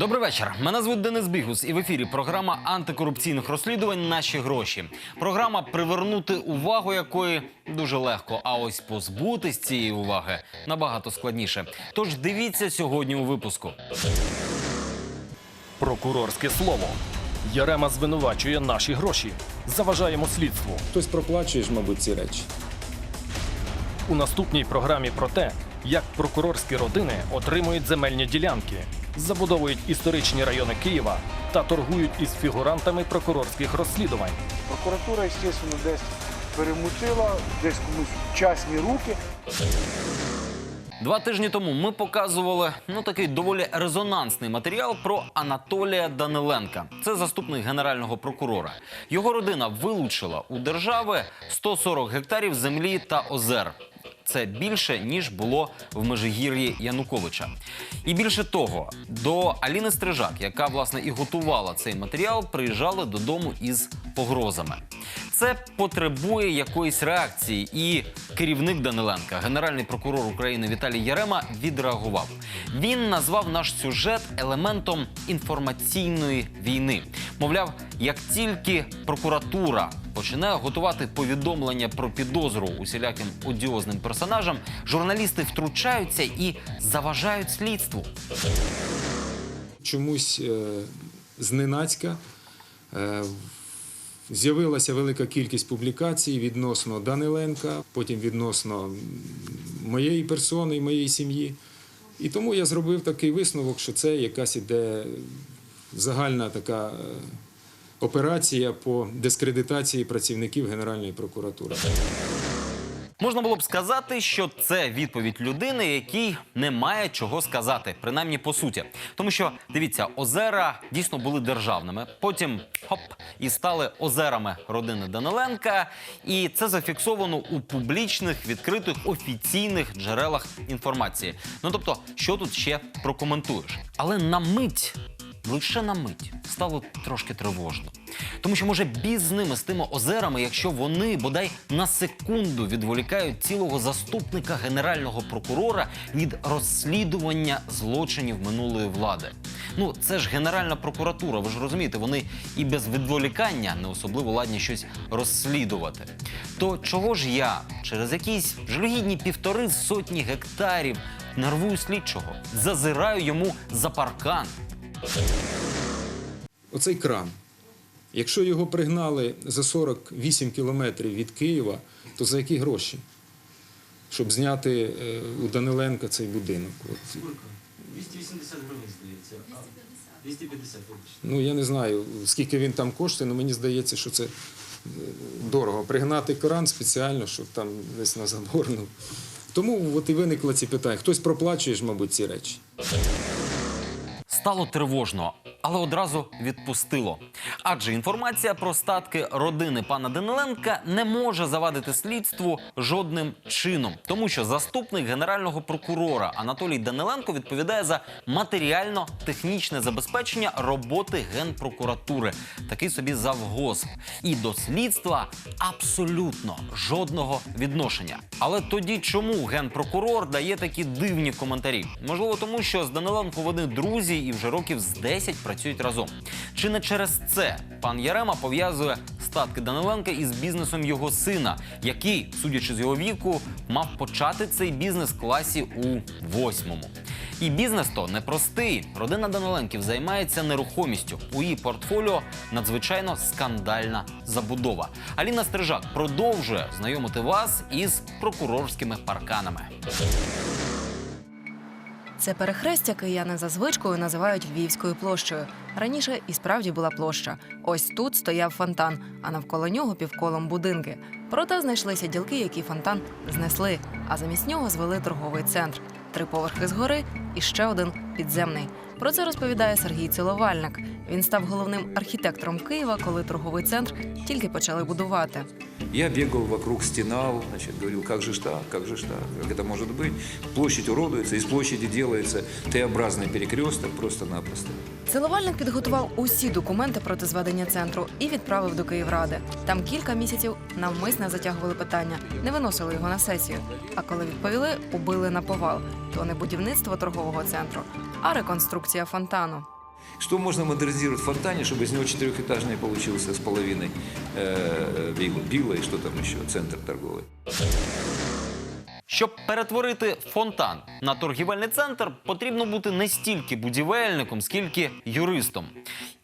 Добрий вечір. Мене звуть Денис Бігус, і в ефірі програма антикорупційних розслідувань Наші гроші. Програма привернути увагу якої дуже легко. А ось позбутись цієї уваги набагато складніше. Тож дивіться сьогодні у випуску. Прокурорське слово. Ярема звинувачує наші гроші. Заважаємо слідству. Хтось проплачує ж, мабуть, ці речі. У наступній програмі про те, як прокурорські родини отримують земельні ділянки, забудовують історичні райони Києва та торгують із фігурантами прокурорських розслідувань. Прокуратура, естественно, десь перемутила, десь комусь в частні руки. Два тижні тому ми показували ну такий доволі резонансний матеріал про Анатолія Даниленка. Це заступник генерального прокурора. Його родина вилучила у держави 140 гектарів землі та озер. Це більше ніж було в Межигір'ї Януковича. І більше того, до Аліни Стрижак, яка власне і готувала цей матеріал, приїжджали додому із погрозами. Це потребує якоїсь реакції, і керівник Даниленка, генеральний прокурор України Віталій Ярема, відреагував. Він назвав наш сюжет елементом інформаційної війни. Мовляв, як тільки прокуратура починає готувати повідомлення про підозру усіляким одіозним персонажам, журналісти втручаються і заважають слідству. Чомусь е, зненацька е, з'явилася велика кількість публікацій відносно Даниленка, потім відносно моєї персони і моєї сім'ї. І тому я зробив такий висновок, що це якась іде загальна така е, операція по дискредитації працівників Генеральної прокуратури. Можна було б сказати, що це відповідь людини, якій немає чого сказати, принаймні по суті. Тому що дивіться, озера дійсно були державними. Потім хоп і стали озерами родини Даниленка. І це зафіксовано у публічних, відкритих офіційних джерелах інформації. Ну тобто, що тут ще прокоментуєш? Але на мить лише на мить стало трошки тривожно. Тому що може біз з ними з тими озерами, якщо вони бодай на секунду відволікають цілого заступника генерального прокурора від розслідування злочинів минулої влади. Ну це ж генеральна прокуратура. Ви ж розумієте, вони і без відволікання не особливо ладні щось розслідувати. То чого ж я через якісь жалюгідні півтори сотні гектарів нервую слідчого, зазираю йому за паркан? Оцей кран. Якщо його пригнали за 48 кілометрів від Києва, то за які гроші? Щоб зняти е, у Даниленка цей будинок. От. 280 гривень, здається. А, 250, вибачте. Ну, я не знаю, скільки він там коштує, але мені здається, що це е, дорого. Пригнати кран спеціально, щоб там десь на забор. Ну. Тому от і виникло ці питання. Хтось проплачує мабуть, ці речі. Стало тривожно, але одразу відпустило. Адже інформація про статки родини пана Даниленка не може завадити слідству жодним чином, тому що заступник генерального прокурора Анатолій Даниленко відповідає за матеріально-технічне забезпечення роботи генпрокуратури, такий собі завгосп. І до слідства абсолютно жодного відношення. Але тоді чому генпрокурор дає такі дивні коментарі? Можливо, тому що з Даниленко вони друзі і вже років з 10 працюють разом. Чи не через це пан Ярема пов'язує статки Даниленка із бізнесом його сина, який, судячи з його віку, мав почати цей бізнес класі у восьмому. І бізнес то непростий. Родина Даниленків займається нерухомістю. У її портфоліо надзвичайно скандальна забудова. Аліна Стрижак продовжує знайомити вас із прокурорськими парканами. Це перехрестя кияни за звичкою називають Львівською площею. Раніше і справді була площа. Ось тут стояв фонтан, а навколо нього півколом будинки. Проте знайшлися ділки, які фонтан знесли, а замість нього звели торговий центр. Три поверхи згори і ще один підземний. Про це розповідає Сергій Ціловальник. Він став головним архітектором Києва, коли торговий центр тільки почали будувати. Я бегал вокруг, стенал, значит, говорил, как же ж так, как же ж так, как это может быть. Площадь уродуется, из площади делается Т-образный перекресток просто-напросто. Ціловальник підготував усі документи проти зведення центру і відправив до Київради. Там кілька місяців навмисне затягували питання, не виносили його на сесію. А коли відповіли, убили на повал. То не будівництво торгового центру, а реконструкція фонтану. Что можно модернизировать в фонтане, чтобы из него четырехэтажный получился с половиной э, вилла, вилла и что там еще, центр торговый. Щоб перетворити фонтан на торгівельний центр, потрібно бути не стільки будівельником, скільки юристом.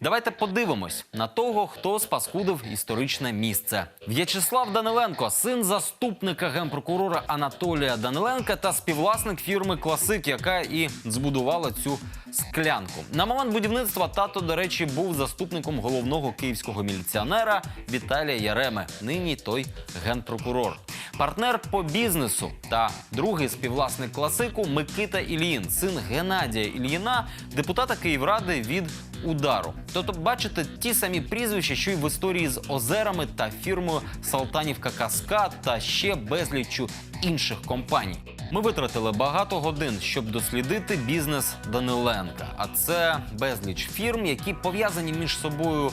Давайте подивимось на того, хто спаскудив історичне місце. В'ячеслав Даниленко, син заступника генпрокурора Анатолія Даниленка та співвласник фірми Класик, яка і збудувала цю склянку. На момент будівництва тато, до речі, був заступником головного київського міліціонера Віталія Яреми. Нині той генпрокурор. Партнер по бізнесу та другий співвласник класику Микита Ільїн, син Геннадія Ільїна, депутата Київради від удару. Тобто, бачите ті самі прізвища, що й в історії з озерами та фірмою Салтанівка Каскад та ще безліччю інших компаній. Ми витратили багато годин, щоб дослідити бізнес Даниленка. А це безліч фірм, які пов'язані між собою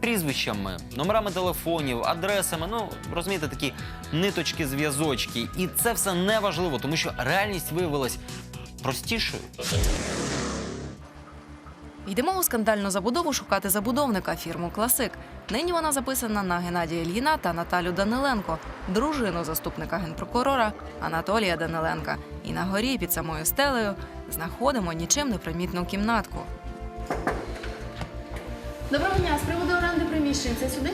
прізвищами, номерами телефонів, адресами. Ну розумієте, такі ниточки, зв'язочки. І це все не важливо, тому що реальність виявилась простішою. Йдемо у скандальну забудову шукати забудовника фірму Класик. Нині вона записана на Геннадія Ільїна та Наталю Даниленко, дружину заступника генпрокурора Анатолія Даниленка. І на горі під самою стелею знаходимо нічим не примітну кімнатку. Доброго дня, з приводу оренди приміщень. Це сюди?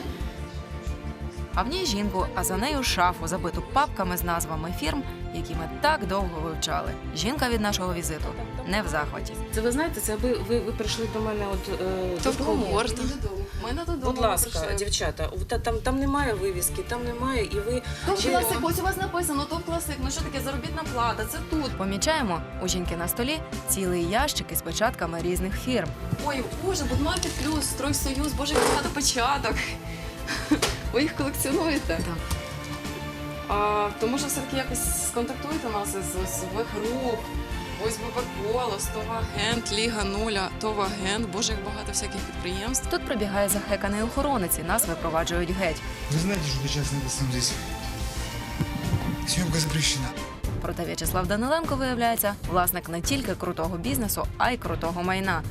А в ній жінку, а за нею шафу, забиту папками з назвами фірм, які ми так довго вивчали. Жінка від нашого візиту не в захваті. Це ви знаєте, це ви, ви, ви прийшли до мене от е, додому. Ми не додому. Будь ласка, прийшли. дівчата, та- там, там немає вивіски, там немає, і ви То Чи- класик, ось у вас написано, то класик. Ну що таке заробітна плата? Це тут. Помічаємо у жінки на столі цілий ящик із печатками різних фірм. Ой, боже, будмаркет плюс, стройсоюз, боже, як багато початок. Ви їх колекціонуєте? Так. А, то може все-таки якось сконтактуєте нас із ОСВ груп, ось Колос, Товагент, Ліга Нуля, Товагент, боже, як багато всяких підприємств. Тут пробігає захеканий охоронець і нас випроваджують геть. Вы знаете, что сейчас написано здесь? Съемка запрещена. Проте В'ячеслав Даниленко виявляється власник не тільки крутого бізнесу, а й крутого майна.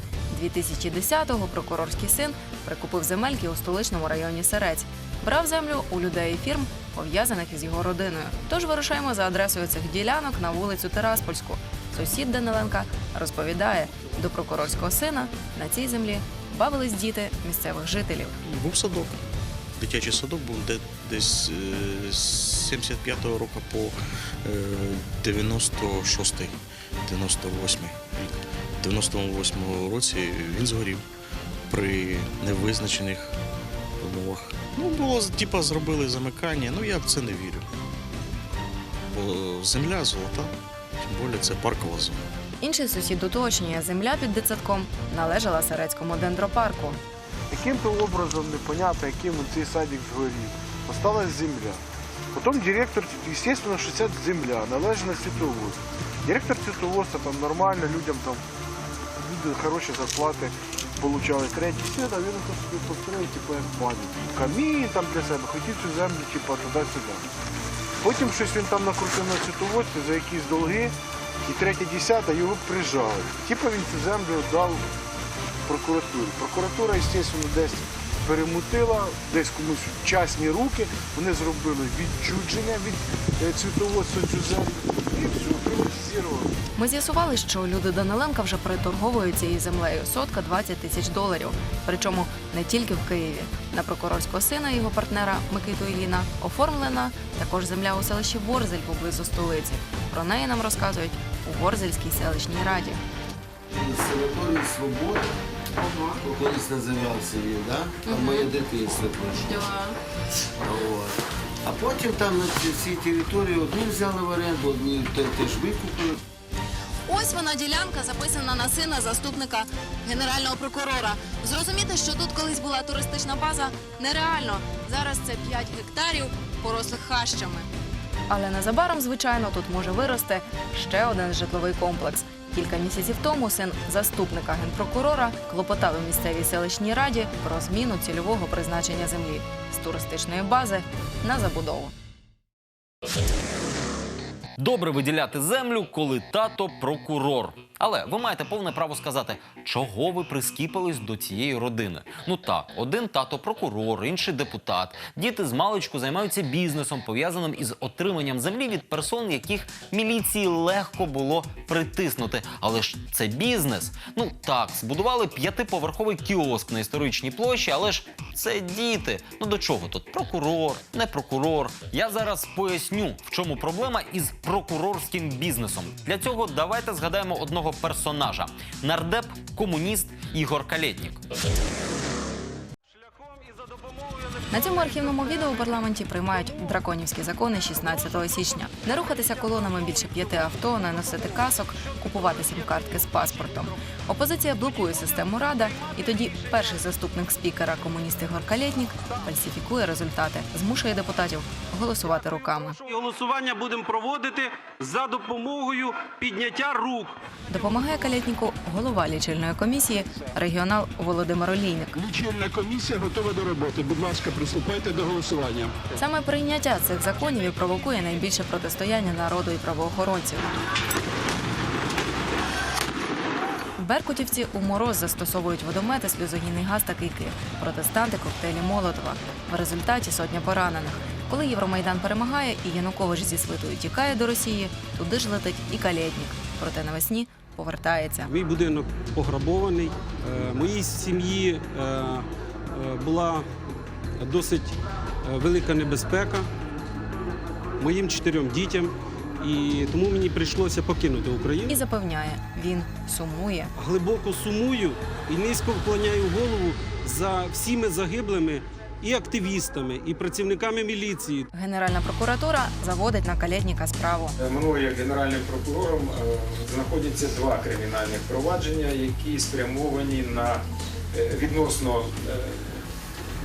2010-го прокурорський син прикупив земельки у столичному районі Серець. Брав землю у людей і фірм, пов'язаних із його родиною. Тож вирушаємо за адресою цих ділянок на вулицю Тераспольську. Сусід Даниленка розповідає, до прокурорського сина на цій землі бавились діти місцевих жителів. Був садок. Дитячий садок був де, десь е, з 75-го року по е, 96-й, 98-й рік. В 98-му році він згорів при невизначених умовах. Ну, було, типа, зробили замикання, ну я в це не вірю. Бо земля золота, тим більше це паркова зона. Інший сусід уточнює, земля під дитсадком належала Серецькому дендропарку. Каким-то образом непонятно, яким он цей садик згорів. Осталась земля. Потім директор, естественно, що ця земля належить на світовоз. Директор світовоза там нормально, людям там люди хороші зарплати получали. Третій світ, а він собі построїв, типу, як базу. Камінь там для себе, хотів цю землю, типу, туди-сюди. Потім щось він там накрутив на світоводстві за якісь долги, і третє десяте його прижали. Типу він цю землю дав прокуратурі. Прокуратура, звісно, десь перемутила, десь комусь частні руки. Вони зробили відчудження від е, цвітоводства цю землю. Ми з'ясували, що люди Даниленка вже приторговують цією землею сотка 20 тисяч доларів. Причому не тільки в Києві. На прокурорського сина і його партнера Микиту Іліна оформлена також земля у селищі Ворзель поблизу столиці. Про неї нам розказують у Ворзельській селищній раді. Санаторій Свобода, колись називався він, да? там моє дитинство пройшло. А потім там на ці- цій території одні взяли в оренду, одні теж викупили. Ось вона ділянка записана на сина заступника генерального прокурора. Зрозуміти, що тут колись була туристична база, нереально. Зараз це 5 гектарів, порослих хащами. Але незабаром, звичайно, тут може вирости ще один житловий комплекс. Кілька місяців тому син заступника генпрокурора клопотав у місцевій селищній раді про зміну цільового призначення землі з туристичної бази на забудову. Добре виділяти землю, коли тато прокурор. Але ви маєте повне право сказати, чого ви прискіпились до цієї родини. Ну так, один тато прокурор, інший депутат. Діти з маличку займаються бізнесом, пов'язаним із отриманням землі від персон, яких міліції легко було притиснути. Але ж це бізнес. Ну так, збудували п'ятиповерховий кіоск на історичній площі, але ж це діти. Ну до чого тут? Прокурор, не прокурор. Я зараз поясню, в чому проблема із прокурорським бізнесом. Для цього давайте згадаємо одного персонажа: нардеп, комуніст Ігор Калєтнік. На цьому архівному відео у парламенті приймають драконівські закони 16 січня. Не рухатися колонами більше п'яти авто, не носити касок, купувати сім-картки з паспортом. Опозиція блокує систему рада, і тоді перший заступник спікера, комуніст Ігор Калєтнік, фальсифікує результати, змушує депутатів голосувати руками. Голосування будемо проводити за допомогою підняття рук. Допомагає Калєтніку голова лічильної комісії, регіонал Володимир Олійник. Лічильна комісія готова до роботи. Будь ласка, приступайте до голосування. Саме прийняття цих законів і провокує найбільше протистояння народу і правоохоронців. Беркутівці у мороз застосовують водомети, сльозогінний газ та кийки, протестанти коктейлі Молотова. В результаті сотня поранених. Коли Євромайдан перемагає і Янукович зі свитою тікає до Росії, туди ж летить і Калєтнік. Проте навесні повертається. Мій будинок пограбований. Е, Моїй сім'ї е, е, була досить е, велика небезпека. Моїм чотирьом дітям. І тому мені прийшлося покинути Україну. І запевняє, він сумує. глибоко сумую і низько вклоняю голову за всіми загиблими і активістами, і працівниками міліції. Генеральна прокуратура заводить на Калєтніка справу. Мною як генеральним прокурором е, знаходяться два кримінальних провадження, які спрямовані на е, відносно е,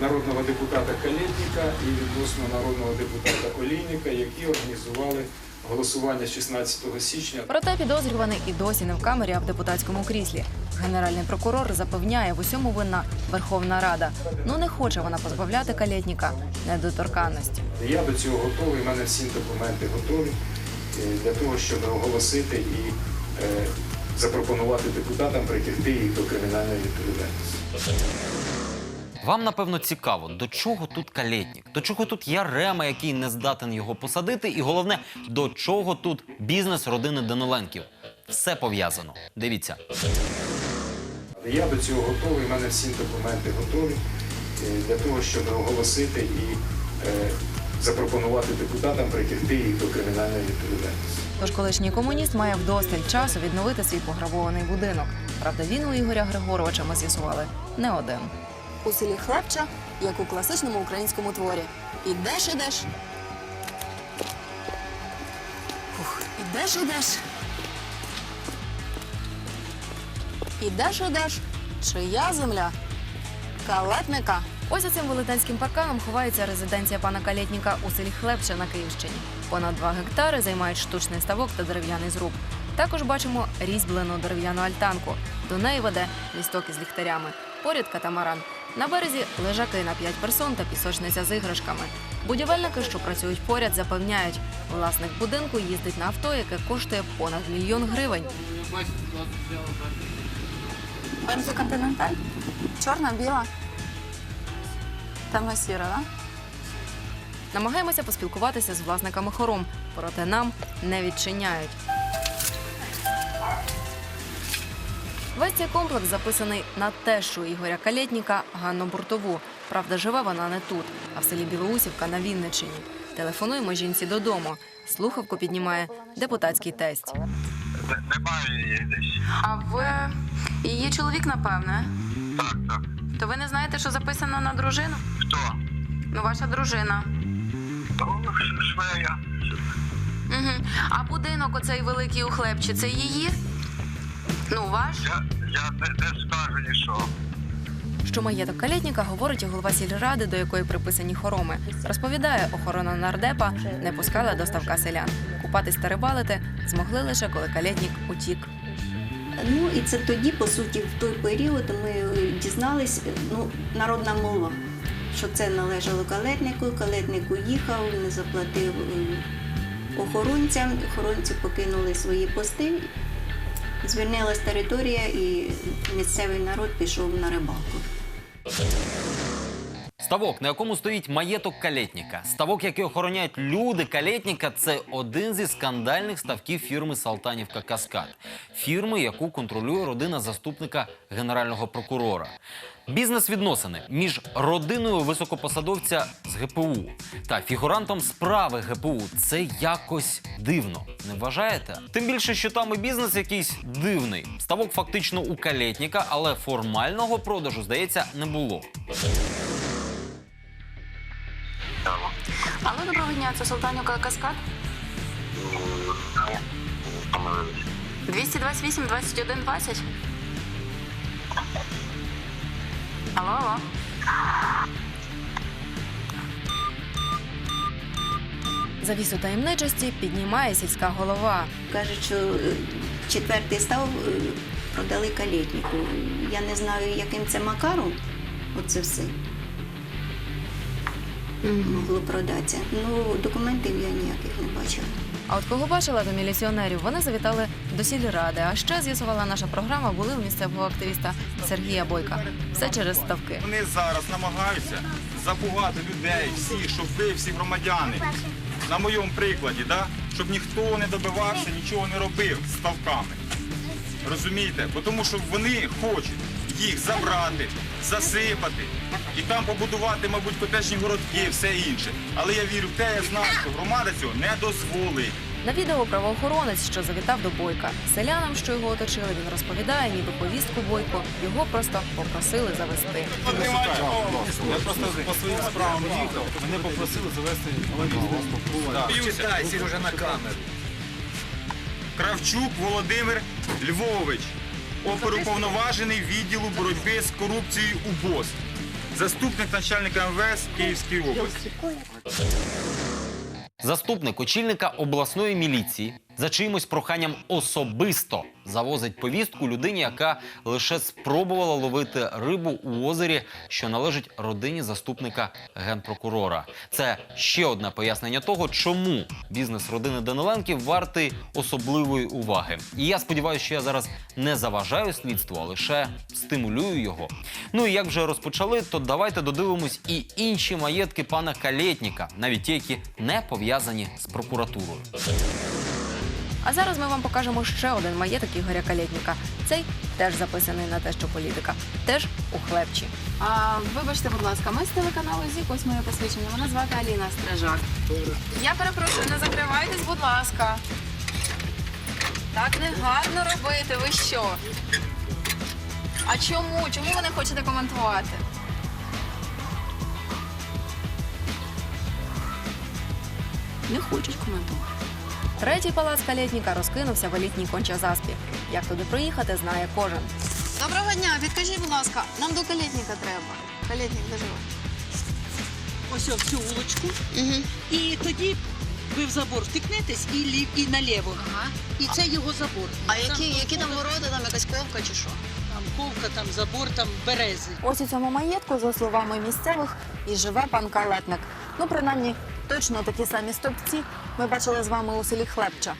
народного депутата Калєтніка і відносно народного депутата Олійника, які організували голосування 16 січня. Проте підозрюваний і досі не в камері, а в депутатському кріслі. Генеральний прокурор запевняє, в усьому винна Верховна Рада. Ну не хоче вона позбавляти Калєтніка недоторканності. Я до цього готовий, в мене всі документи готові е, для того, щоб оголосити і е, запропонувати депутатам притягти їх до кримінальної відповідальності. Вам напевно цікаво, до чого тут калєтнік, до чого тут Ярема, який не здатен його посадити, і головне, до чого тут бізнес родини Даниленків. Все пов'язано. Дивіться. Я до цього готовий, в мене всі документи готові е, для того, щоб оголосити і е, запропонувати депутатам притягти їх до кримінальної відповідальності. Тож колишній комуніст має вдосталь часу відновити свій пограбований будинок. Правда, він у Ігоря Григоровича ми з'ясували не один. У селі Хлебча, як у класичному українському творі. Ідеш, ідеш. Ух, ідеш, ідеш. Ідеш, ідеш. Чия земля? Калетника. Ось за цим велетенським парканом ховається резиденція пана Калєтніка у селі Хлебче на Київщині. Понад 2 гектари займають штучний ставок та дерев'яний зруб. Також бачимо різьблену дерев'яну альтанку. До неї веде лісток із ліхтарями. Поряд катамаран. На березі лежаки на 5 персон та пісочниця з іграшками. Будівельники, що працюють поряд, запевняють, власник будинку їздить на авто, яке коштує понад мільйон гривень. Бензо Континенталь? Чорна, біла? Темно сіра, да? Намагаємося поспілкуватися з власниками хором, проте нам не відчиняють. Весь цей комплекс записаний на тещу Ігоря Калєтніка Ганну Буртову. Правда, живе вона не тут, а в селі Білоусівка на Вінниччині. Телефонуємо жінці додому. Слухавку піднімає депутатський тесть. А ви її чоловік, напевне? Так, так. То ви не знаєте, що записано на дружину? Хто? Ну, ваша дружина. Швея. Угу. А будинок оцей великий у хлебчі, це її? Ну, ваш? Що маєток Калєтніка говорить голова сільради, до якої приписані хороми. Розповідає, охорона нардепа не пускала до ставка селян. Купатись та рибалити змогли лише коли Калєтнік утік. Ну і це тоді, по суті, в той період ми дізнались, ну, народна мова, що це належало калетнику, калетник уїхав, не заплатив е, охоронцям, охоронці покинули свої пости Звільнилась територія і місцевий народ пішов на рибалку. Ставок, на якому стоїть маєток калетніка. Ставок, який охороняють люди калетніка, це один зі скандальних ставків фірми Салтанівка Каскад, фірми, яку контролює родина заступника генерального прокурора. Бізнес-відносини між родиною високопосадовця з ГПУ та фігурантом справи ГПУ це якось дивно. Не вважаєте? Тим більше, що там і бізнес якийсь дивний. Ставок фактично у калетніка, але формального продажу, здається, не було. Алло, доброго дня, це Султанівка Каскад? 228 21 20? Алло, алло. Завісу таємничості піднімає сільська голова. Кажуть, що е, четвертий став е, продали калітнику. Я не знаю, яким це макаром. Оце все могло продатися. Ну, документів я ніяких не бачила. А от кого бачила до міліціонерів, вони завітали до сільради. А ще з'ясувала наша програма, були у місцевого активіста Сергія Бойка. Все через ставки. Вони зараз намагаються запугати людей, всіх, щоб ви, всі громадяни, на моєму прикладі, да? щоб ніхто не добивався, нічого не робив ставками. Розумієте? Бо Тому що вони хочуть їх забрати, засипати і там побудувати, мабуть, котечні городки, все інше. Але я вірю в те, я знаю, що громада цього не дозволить. На відео правоохоронець, що завітав до Бойка. Селянам, що його оточили, він розповідає, ніби повістку Бойко його просто попросили завести. Я просто по своїм справам їхав. Мене попросили завести Читай, вже на камеру. Кравчук Володимир Львович, оперуповноважений відділу боротьби з корупцією УБОС, заступник начальника МВС Київської області. Заступник очільника обласної міліції за чиїмось проханням особисто завозить повістку людині, яка лише спробувала ловити рибу у озері, що належить родині заступника генпрокурора. Це ще одне пояснення того, чому бізнес родини Даниленків вартий особливої уваги. І я сподіваюся, що я зараз не заважаю слідству, а лише стимулюю його. Ну і як вже розпочали, то давайте додивимось і інші маєтки пана Калєтніка, навіть ті, які не пов'язані з прокуратурою. А зараз ми вам покажемо ще один маєток Ігоря Калєтніка. Цей теж записаний на те, що політика, теж у хлебчі. А, вибачте, будь ласка, ми з телеканалу ЗІК, ось моє посвідчення. Мене звати Аліна Стражак. Я перепрошую, не закривайтесь, будь ласка. Так не гарно робити, ви що? А чому? Чому ви не хочете коментувати? Не хочуть коментувати. Третій палац Калєтніка розкинувся в елітній кончазаспі. Як туди проїхати, знає кожен. Доброго дня, підкажіть, будь ласка, нам до калітника треба. Калітник де живе? ось в цю вулочку, Угу. і тоді ви в забор втикнетесь і, лів, і наліво. Ага. І це його забор. А які, які там ворота, там якась ковка чи що? Там ковка, там забор, там берези. Ось у цьому маєтку, за словами місцевих, і живе пан Калетник. Ну, принаймні, точно такі самі стовпці ми бачили з вами у селі Хлебча.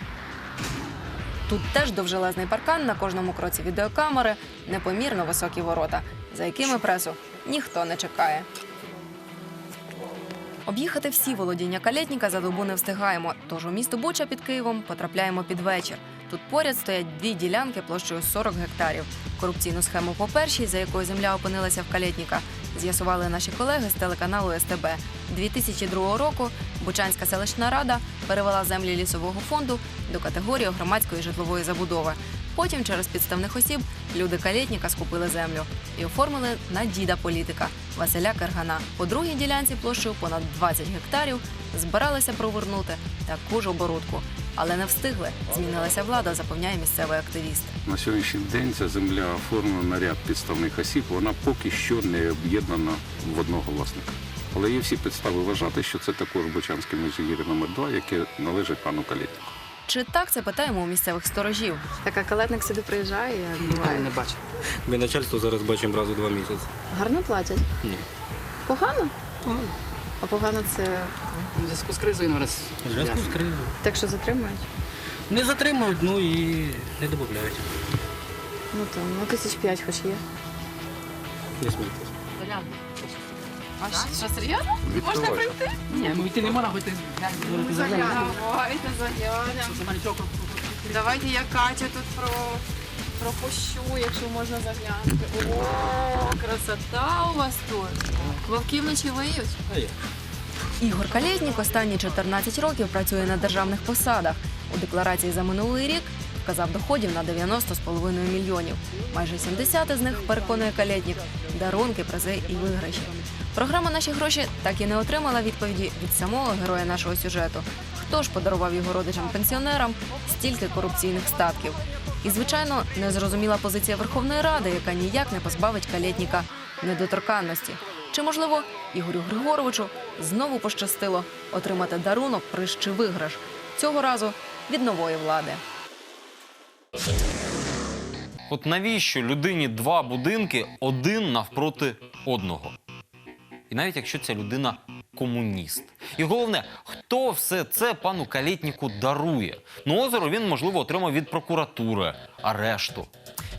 Тут теж довжелезний паркан, на кожному кроці відеокамери, непомірно високі ворота, за якими пресу ніхто не чекає. Об'їхати всі володіння Калєтніка за добу не встигаємо, тож у місто Буча під Києвом потрапляємо під вечір. Тут поряд стоять дві ділянки площею 40 гектарів. Корупційну схему по першій, за якою земля опинилася в Калєтніка, з'ясували наші колеги з телеканалу СТБ. 2002 року Бучанська селищна рада перевела землі лісового фонду до категорії громадської житлової забудови. Потім через підставних осіб люди Калєтніка скупили землю і оформили на діда політика Василя Каргана. По другій ділянці площею понад 20 гектарів збиралися провернути таку ж оборудку, але не встигли. Змінилася влада, запевняє місцевий активіст. На сьогоднішній день ця земля оформлена на ряд підставних осіб. Вона поки що не об'єднана в одного власника. Але є всі підстави вважати, що це також Бучанське міжгір'я номер 2 яке належить пану Калітнику. Чи так це питаємо у місцевих сторожів? Так, а калетник сюди приїжджає, як буває. Не бачу. Ми начальство зараз бачимо раз у два місяці. Гарно платять? Ні. Погано? А погано це У зв'язку з кризою зараз. У зв'язку з кризою. так, що затримують? Не затримують, ну і не додають. Ну там, ну тисяч п'ять хоч є. Не смійтесь. А що, серйозно? Можна прийти? Ні, ну йти не можна, хоч ти говорити за мене. Давайте заглянемо. Давайте я Катю тут про... пропущу, якщо можна заглянути. О, красота у вас тут. Вовки вночі виють. Ігор Калєзнік останні 14 років працює на державних посадах. У декларації за минулий рік вказав доходів на 90,5 мільйонів. Майже 70 із них, переконує Калєтнік, дарунки, призи і виграші. Програма Наші гроші так і не отримала відповіді від самого героя нашого сюжету. Хто ж подарував його родичам-пенсіонерам стільки корупційних статків? І, звичайно, незрозуміла позиція Верховної Ради, яка ніяк не позбавить Калєтніка недоторканності. Чи, можливо, Ігорю Григоровичу знову пощастило отримати дарунок, приз чи виграш цього разу від нової влади. От навіщо людині два будинки один навпроти одного? І навіть якщо ця людина комуніст. І головне, хто все це пану Калітніку дарує? Ну, озеро він, можливо, отримав від прокуратури, арешту.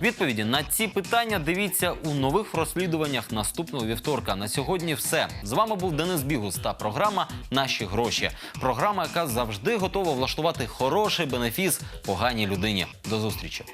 Відповіді на ці питання дивіться у нових розслідуваннях наступного вівторка. На сьогодні все. З вами був Денис Бігус та програма Наші гроші. Програма, яка завжди готова влаштувати хороший бенефіс поганій людині. До зустрічі.